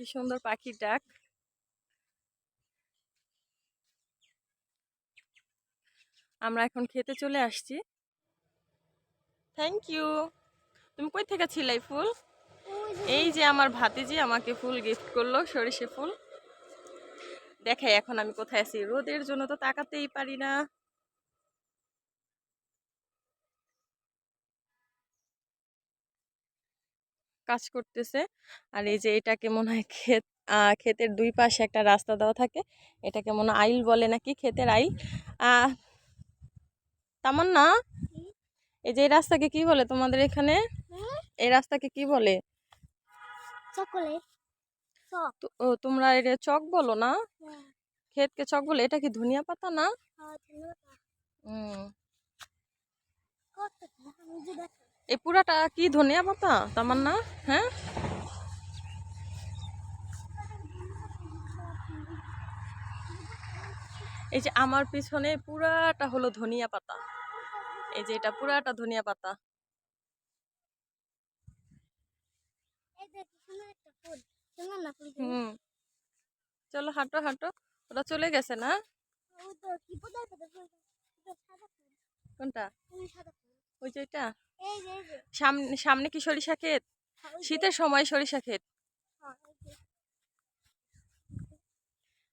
কি সুন্দর পাখির ডাক। আমরা এখন খেতে চলে আসছি। থ্যাংক ইউ তুমি কই থেকে ছিলে এই ফুল? এই যে আমার ভাতিজি আমাকে ফুল গিফট করল, সরিষে ফুল। দেখাই এখন আমি কোথায় আছি। রোদের জন্য তো তাকাতেই পারি না। কাজ করতেছে। আর এই যে এটাকে মনে হয় ক্ষেত ক্ষেতের দুই পাশে একটা রাস্তা দেওয়া থাকে। এটাকে মনে আইল বলে নাকি ক্ষেতের আইল। আহ তামান্না এই যে এই রাস্তাকে কি বলে তোমাদের এখানে? এই রাস্তাকে কি বলে? তোমরা এটা চক বলো না? হ্যাঁ। ক্ষেতকে চক বলে? এটা কি ধনিয়া পাতা না? হ্যাঁ এই পুরাটা কি ধনিয়া পাতা? তামান্না? হ্যাঁ? এই যে আমার পিছনে পুরাটা হলো ধনিয়া পাতা। এই যে এটা পুরাটা ধনিয়া পাতা। না হুম। চলো হাঁটো হাঁটো। ওটা চলে গেছে না? কোনটা? ওই যে এটা? সামনে সামনে কি সরিষা ক্ষেত? হ্যাঁ, শীতের সময় সরিষা ক্ষেত। হ্যাঁ।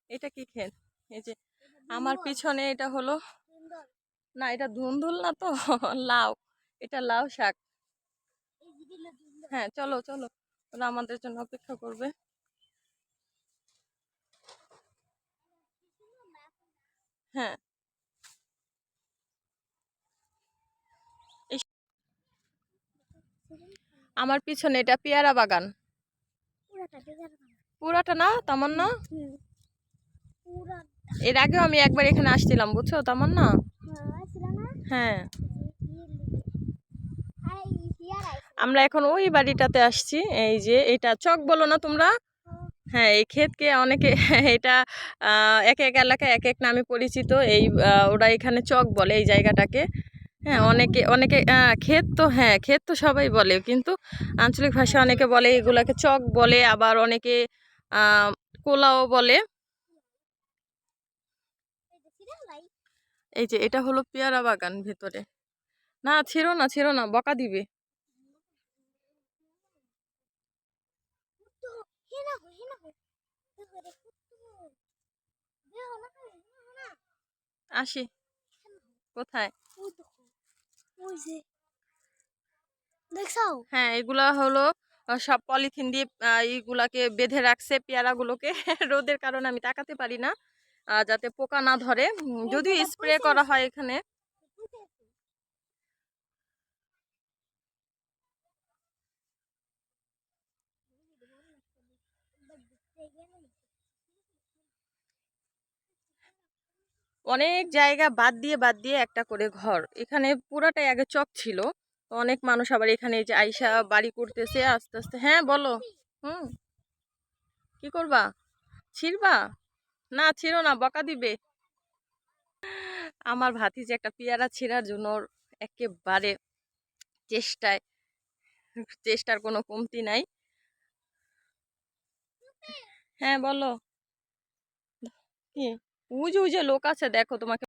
এটা কি ক্ষেত? এই যে আমার পিছনে এটা হলো না এটা ধুন্দুল না তো? লাউ। এটা লাউ শাক। হ্যাঁ চলো চলো। ওরা আমাদের জন্য অপেক্ষা করবে। হ্যাঁ। আমার পিছনে এটা পেয়ারা বাগান। পুরাটা না পুরাটা না? এর আগেও আমি একবার এখানে আসছিলাম বুঝছ? তামান্না? হ্যাঁ না? হ্যাঁ। আমরা এখন ওই বাড়িটাতে আসছি এই যে এটা চক বলো না তোমরা? হ্যাঁ এই ক্ষেতকে অনেকে এটা এক এক এলাকায় এক এক নামে পরিচিত এই ওরা এখানে চক বলে এই জায়গাটাকে। হ্যাঁ অনেকে অনেকে ক্ষেত তো হ্যাঁ ক্ষেত তো সবাই বলে। কিন্তু আঞ্চলিক ভাষা অনেকে বলে, এগুলাকে চক বলে, আবার অনেকে কোলাও বলে। এই যে, এটা হলো পেয়ারা বাগান ভেতরে। না ছিল না ছিল না, বকা দিবে। আসি। কোথায়? ওই যে দেখছ হ্যাঁ এগুলা হলো সব পলিথিন দিয়ে এইগুলাকে বেঁধে রাখছে পেয়ারাগুলোকে। রোদের কারণে আমি তাকাতে পারি না যাতে পোকা না ধরে। যদিও স্প্রে করা হয় এখানে। অনেক জায়গা বাদ দিয়ে বাদ দিয়ে একটা করে ঘর। এখানে পুরাটাই আগে চক ছিল। তো অনেক মানুষ আবার এখানে যে আইসা বাড়ি করতেছে, আস্তে আস্তে। হ্যাঁ বলো। হুম। কি করবা? ছিড়বা? না, ছিড়ো না, বকা দিবে। আমার ভাতিজি একটা পেয়ারা ছিঁড়ার জন্য একেবারে চেষ্টায়, চেষ্টার কোনো কমতি নাই। হ্যাঁ বলো। কি? উজে উজে লোক আছে দেখো তোমাকে